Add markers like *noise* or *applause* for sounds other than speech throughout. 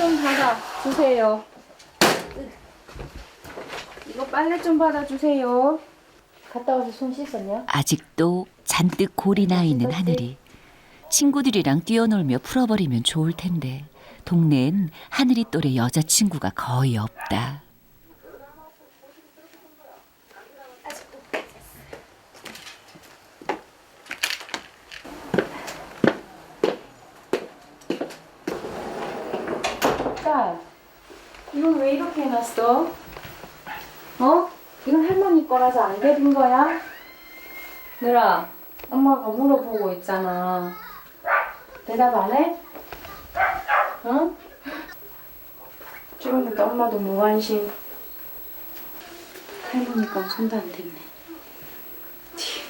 좀 받아 주세요. 이거 빨래 좀 받아 주세요. 갔다 와서 손 씻었냐? 아직도 잔뜩 골이 나 있는 하늘이 친구들이랑 뛰어놀며 풀어버리면 좋을 텐데 동네엔 하늘이 또래 여자친구가 거의 없다. 딸, 이건 왜 이렇게 해놨어? 어? 이건 할머니 거라서 안 되는 거야? 누라, 엄마가 물어보고 있잖아. 대답 안 해? 어? 지금부터 엄마도 무관심. 할머니 건 손도 안 댔네. 티.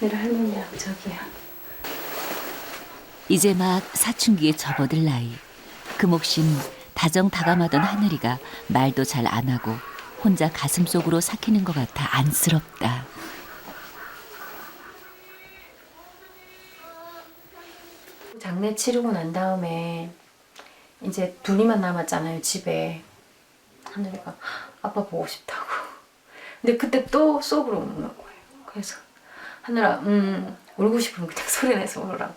내가 할머니랑 저기야. 이제 막 사춘기에 접어들 나이. 그 몫인 다정다감하던 하늘이가 말도 잘 안 하고 혼자 가슴 속으로 삭히는 것 같아 안쓰럽다. 장례 치르고 난 다음에 이제 둘이만 남았잖아요 집에. 하늘이가 아빠 보고 싶다고. 근데 그때 또 속으로 우는 거예요. 그래서 하늘아 음 울고 싶으면 그냥 *laughs* 소리내서 울으라고.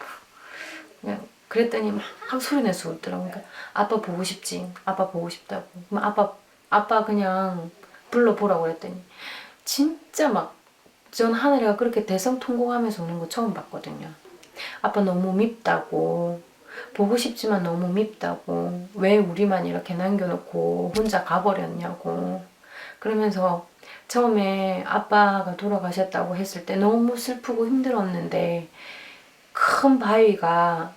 그냥 그랬더니 막 소리내서 울더라고. 그러니까 아빠 보고 싶지. 아빠 보고 싶다고. 그럼 아빠 아빠 그냥 불러보라고 그랬더니 진짜 막 전 하늘이가 그렇게 대성통곡하면서 우는 거 처음 봤거든요. 아빠 너무 밉다고. 보고 싶지만 너무 밉다고. 왜 우리만 이렇게 남겨놓고 혼자 가버렸냐고. 그러면서 처음에 아빠가 돌아가셨다고 했을 때 너무 슬프고 힘들었는데 큰 바위가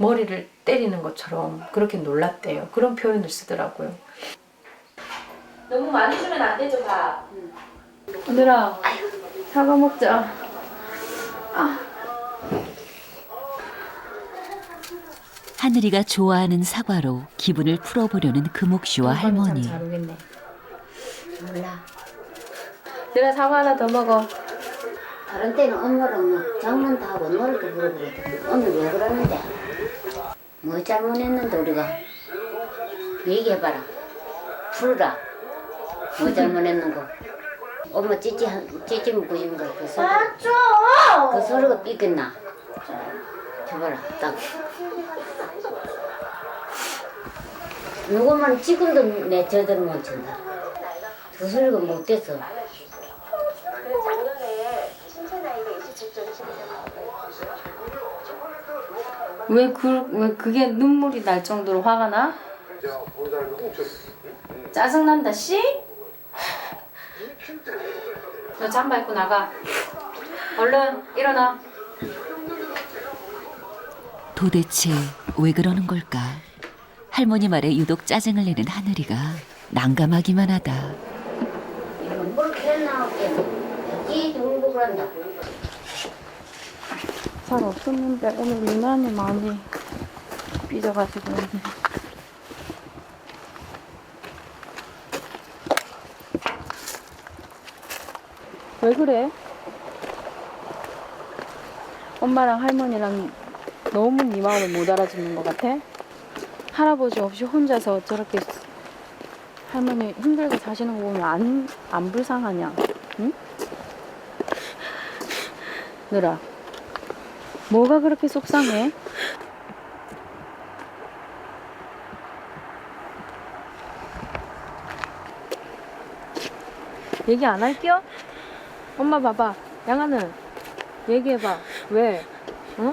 머리를 때리는 것처럼 그렇게 놀랐대요. 그런 표현을 쓰더라고요. 너무 많이 주면 안 되죠 밥. 얘들아 사과 먹자. 하늘이가 좋아하는 사과로 기분을 풀어보려는 금옥 씨와 할머니. 잘 오겠네. 몰라. 얘들아 사과 하나 더 먹어. 다른 때는 엄마랑 막 장난도 하고 노래도 부르고 오늘 왜 그러는데? 뭐 잘못했는데 우리가? 얘기해봐라. 풀어라. 뭐 잘못했는 거. 엄마 찌찌 한 찌찌 먹고 있는 거그 소리. 그 소리가 삐겠나? 줘봐라. 딱. 누구만 지금도 내 제대로 못 친다. 그 소리가 못 됐어. 왜, 그, 왜 그게 눈물이 날 정도로 화가 나? 짜증난다, 씨? 너 잠바 입고 나가. 얼른 일어나. 도대체 왜 그러는 걸까? 할머니 말에 유독 짜증을 내는 하늘이가 난감하기만 하다. 뭘 그랬나 하게 여기 중국을 한다. 잘 없었는데 오늘 유난히 많이 삐져가지고. 왜 그래? 엄마랑 할머니랑 너무 네 마음을 못 알아주는 것 같아? 할아버지 없이 혼자서 저렇게 할머니 힘들게 사시는 거 보면 안, 안 불쌍하냐? 응? *laughs* 누라 뭐가 그렇게 속상해? 얘기 안 할게요? 엄마 봐봐 양아는 얘기해봐 왜? 어?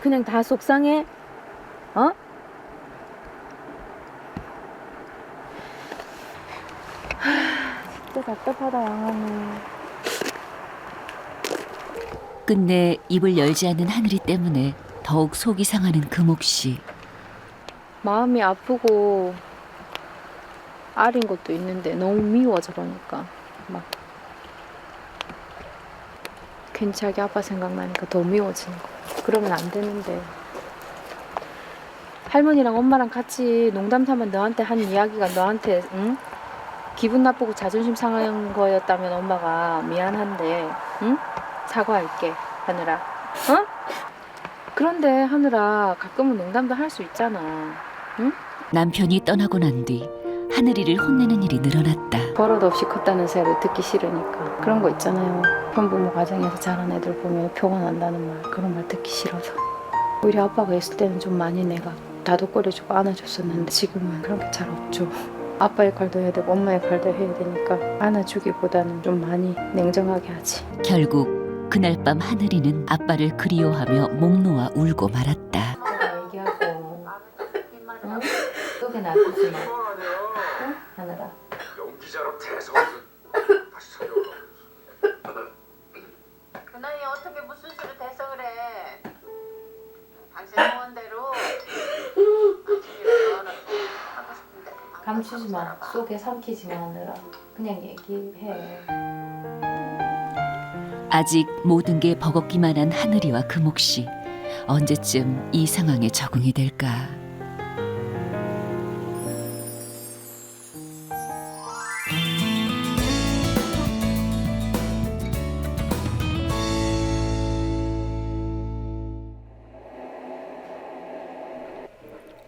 그냥 다 속상해? 어? 하, 진짜 답답하다 양아는 끝내 입을 열지 않는 하늘이 때문에 더욱 속이 상하는 금옥 씨. 마음이 아프고 아린 것도 있는데 너무 미워 저러니까 막 괜찮게 아빠 생각나니까 더 미워지는 거 그러면 안 되는데 할머니랑 엄마랑 같이 농담 삼아 너한테 한 이야기가 너한테 응? 기분 나쁘고 자존심 상한 거였다면 엄마가 미안한데 응? 사과할게 하느라 어? 그런데 하늘아 가끔은 농담도 할 수 있잖아. 남편이 떠나고 난 뒤 하늘이를 혼내는 일이 늘어났다. 버릇 없이 컸다는 소리 듣기 싫으니까 그런 거 있잖아요. 현부모 가정에서 자란 애들 보면 표가 난다는 말 그런 말 듣기 싫어서 오히려 아빠가 있을 때는 좀 많이 내가 다독거려주고 안아줬었는데 지금은 그런 게 잘 없죠. 아빠 역할도 해야 되고 엄마 역할도 해야 되니까 안아주기보다는 좀 많이 냉정하게 하지. 결국 그날 밤 하늘이는 아빠를 그리워하며 목 놓아 울고 말았다. 감추지 마. 속에 삼키지 마 하늘아. 그냥 얘기해. 아직 모든 게 버겁기만 한 하늘이와 금옥 씨. 언제쯤 이 상황에 적응이 될까?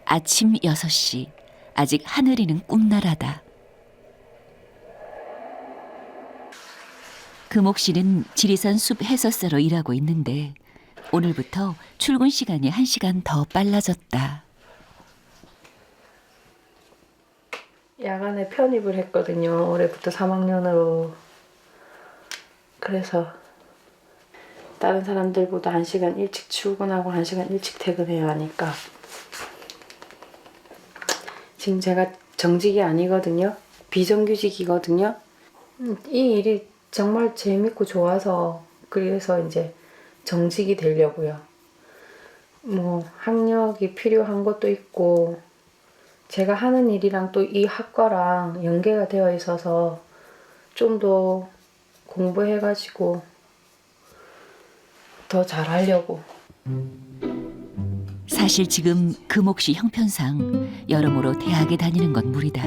아침 6시. 아직 하늘이는 꿈나라다. 금옥 씨는 지리산 숲 해설사로 일하고 있는데 오늘부터 출근 시간이 한시간더 빨라졌다. 야간에 편입을 했거든요. 올해부터 3학년으로. 그래서 다른 사람들보다 1시간 일찍 출근하고 1시간 일찍 퇴근해야 하니까 지금 제가 정직이 아니거든요. 비정규직이거든요. 음, 이 일이 정말 재밌고 좋아서 그래서 이제 정직이 되려고요. 뭐 학력이 필요한 것도 있고 제가 하는 일이랑 또 이 학과랑 연계가 되어 있어서 좀 더 공부해가지고 더 잘하려고. 사실 지금 금옥 씨 형편상 여러모로 대학에 다니는 건 무리다.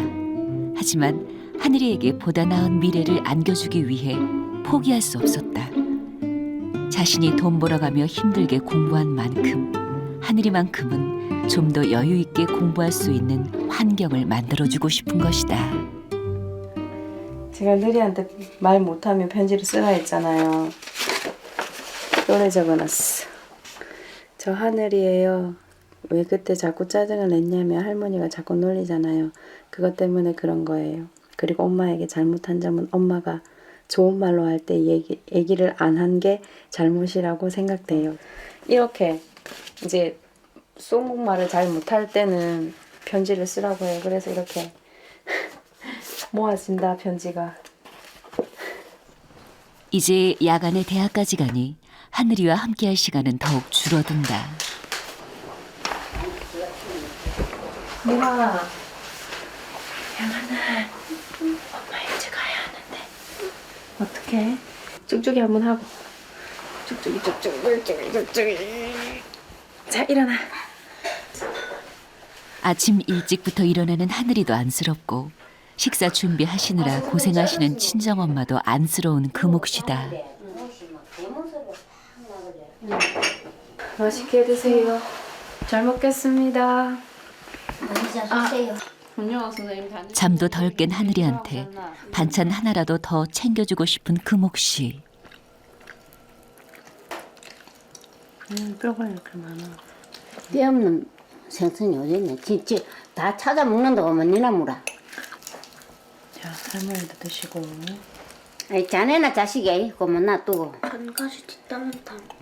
하지만 하늘이에게 보다 나은 미래를 안겨주기 위해 포기할 수 없었다. 자신이 돈 벌어가며 힘들게 공부한 만큼 하늘이만큼은 좀 더 여유 있게 공부할 수 있는 환경을 만들어주고 싶은 것이다. 제가 느리한테 말 못하면 편지를 쓰라 했잖아요. 노래 적어놨어. 저 하늘이에요. 왜 그때 자꾸 짜증을 냈냐면 할머니가 자꾸 놀리잖아요. 그것 때문에 그런 거예요. 그리고 엄마에게 잘못한 점은 엄마가 좋은 말로 할 때 얘기, 얘기를 안 한 게 잘못이라고 생각돼요. 이렇게 이제 쏜국말을 잘 못할 때는 편지를 쓰라고 해요. 그래서 이렇게 *laughs* 모아진다 편지가. 이제 야간에 대학까지 가니 하늘이와 함께할 시간은 더욱 줄어든다. 미라 양아는 엄마 일찍 가야 하는데. 어떻게? 쭉쭉이 한번 하고. 쭉쭉이 쭉쭉이 쭉쭉이 쭉쭉이. 자 일어나. 아침 일찍부터 일어나는 하늘이도 안쓰럽고 식사 준비하시느라 고생하시는 친정엄마도 안쓰러운 금옥씨다. 맛있게 드세요. 잘 먹겠습니다. 앉아 주세요. 잠도 덜 깬 하늘이한테 반찬 하나라도 더 챙겨주고 싶은 금옥 씨. 음, 뼈가 이렇게 많아 뼈 없는 생선이 어디 있네. 진짜 다 찾아 먹는다고 하면 니나 물어. 자 할머니도 드시고 아이 자네나 자식이 그만 놔두고. 한 가지 뒷담담